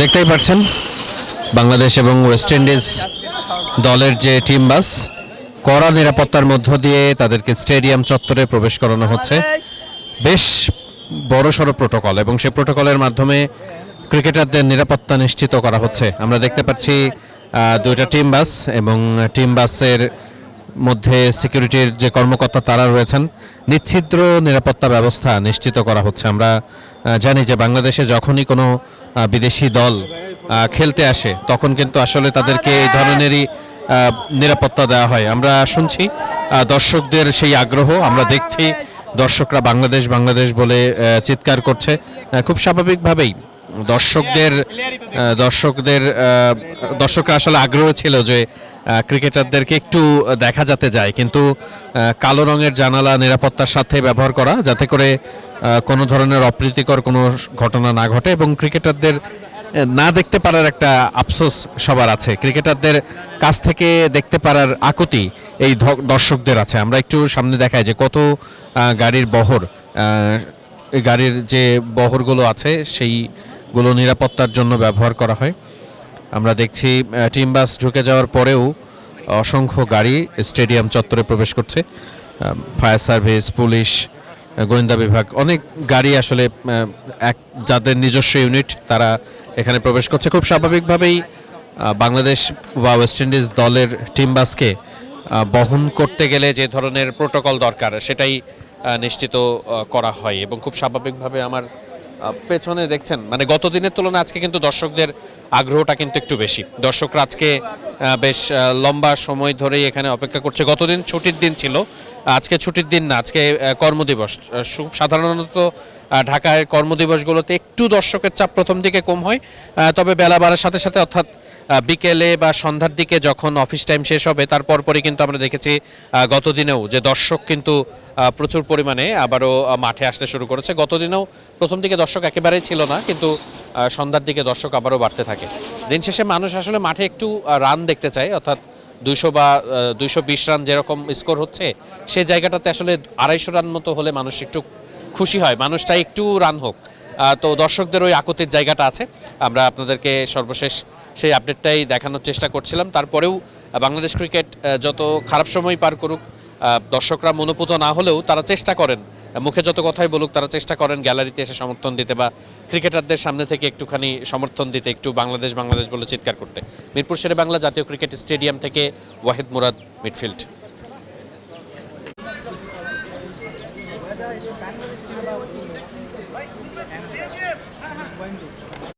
দেখতেই পাচ্ছেন, বাংলাদেশ এবং ওয়েস্ট ইন্ডিজ দলের যে টিম বাস, কড়া নিরাপত্তার মধ্য দিয়ে তাদেরকে স্টেডিয়াম চত্বরে প্রবেশ করানো হচ্ছে। বেশ বড়সড় প্রোটোকল এবং সেই প্রোটোকলের মাধ্যমে ক্রিকেটারদের নিরাপত্তা নিশ্চিত করা হচ্ছে। আমরা দেখতে পাচ্ছি দুইটা টিম বাস এবং টিম বাসের মধ্যে সিকিউরিটির যে কর্মকর্তা তারা রয়েছেন নিচ্ছিদ্র নিরাপত্তা ব্যবস্থা নিশ্চিত করা হচ্ছে। আমরা জানি যে বাংলাদেশে যখনই কোনো বিদেশি দল খেলতে আসে, তখন কিন্তু আসলে তাদেরকে এই ধরনেরই নিরাপত্তা দেওয়া হয়। আমরা শুনছি দর্শকদের সেই আগ্রহ, আমরা দেখছি দর্শকরা বাংলাদেশ বাংলাদেশ বলে চিৎকার করছে। খুব স্বাভাবিকভাবেই দর্শকদের দর্শকদের দর্শকরা আসলে আগ্রহ ছিল যে ক্রিকেটারদেরকে একটু দেখা যাতে যায়। কিন্তু কালো রঙের জানালা নিরাপত্তার সাথে ব্যবহার করা, যাতে করে কোনো ধরনের অপ্রীতিকর কোনো ঘটনা না ঘটে এবং ক্রিকেটারদের না দেখতে পারার একটা আফসোস সবার আছে। ক্রিকেটারদের কাছ থেকে দেখতে পারার আকুতি এই দর্শকদের আছে। আমরা একটু সামনে দেখাই যে কত গাড়ির বহর গাড়ির যে বহরগুলো আছে, সেইগুলো নিরাপত্তার জন্য ব্যবহার করা হয়। আমরা দেখছি টিম বাস ঢুকে যাওয়ার পরেও অসংখ্য গাড়ি স্টেডিয়াম চত্বরে প্রবেশ করছে। ফায়ার সার্ভিস, পুলিশ গোয়েন্দা বিভাগ, অনেক গাড়ি আসলে এক, যাদের নিজস্ব ইউনিট, তারা এখানে প্রবেশ করছে। খুব স্বাভাবিকভাবেই বাংলাদেশ বা ওয়েস্ট ইন্ডিজ দলের টিম বাসকে বহন করতে গেলে যে ধরনের প্রোটোকল দরকার, সেটাই নিশ্চিত করা হয়। এবং খুব স্বাভাবিকভাবে আমার পেছনে দেখছেন মানে গত দিনের তুলনায় আজকে কিন্তু দর্শকদের আগ্রহটা কিন্তু একটু বেশি। দর্শকরা আজকে বেশ লম্বা সময় ধরেই এখানে অপেক্ষা করছে। গতদিন ছুটির দিন ছিল, আজকে ছুটির দিন না, আজকে কর্মদিবস। সাধারণত ঢাকায় কর্মদিবসগুলোতে একটু দর্শকের চাপ প্রথম দিকে কম হয় তবে বেলা বাড়ার সাথে সাথে, অর্থাৎ বিকেলে বা সন্ধ্যার দিকে যখন অফিস টাইম শেষ হবে, তারপর পরই কিন্তু আমরা দেখেছি গতদিনেও যে দর্শক কিন্তু প্রচুর পরিমাণে আবারও মাঠে আসতে শুরু করেছে। গতদিনেও প্রথম দিকে দর্শক একেবারেই ছিল না, কিন্তু সন্ধ্যার দিকে দর্শক আবারও বাড়তে থাকে। দিন শেষে মানুষ আসলে মাঠে একটু রান দেখতে চায়, অর্থাৎ দুইশো বা দুইশো বিশ রান যেরকম স্কোর হচ্ছে সেই জায়গাটাতে আসলে আড়াইশো রান মতো হলে মানুষ একটু খুশি হয়। মানুষটা একটু রান হোক। তো দর্শকদের ওই আকুতির জায়গাটা আছে। আমরা আপনাদেরকে সর্বশেষ সেই আপডেটটাই দেখানোর চেষ্টা করছিলাম। তারপরেও বাংলাদেশ ক্রিকেট যত খারাপ সময় পার করুক দর্শকরা মনোপুত না হলেও তারা চেষ্টা করেন। মুখে যত কথাই বলুক, তারা চেষ্টা করেন গ্যালারিতে এসে সমর্থন দিতে বা ক্রিকেটারদের সামনে থেকে একটুখানি সমর্থন দিতে, একটু বাংলাদেশ বাংলাদেশ বলে চিৎকার করতে। মিরপুর শেরে বাংলা জাতীয় ক্রিকেট স্টেডিয়াম থেকে ওয়াহিদ মুরাদ, মিডফিল্ড।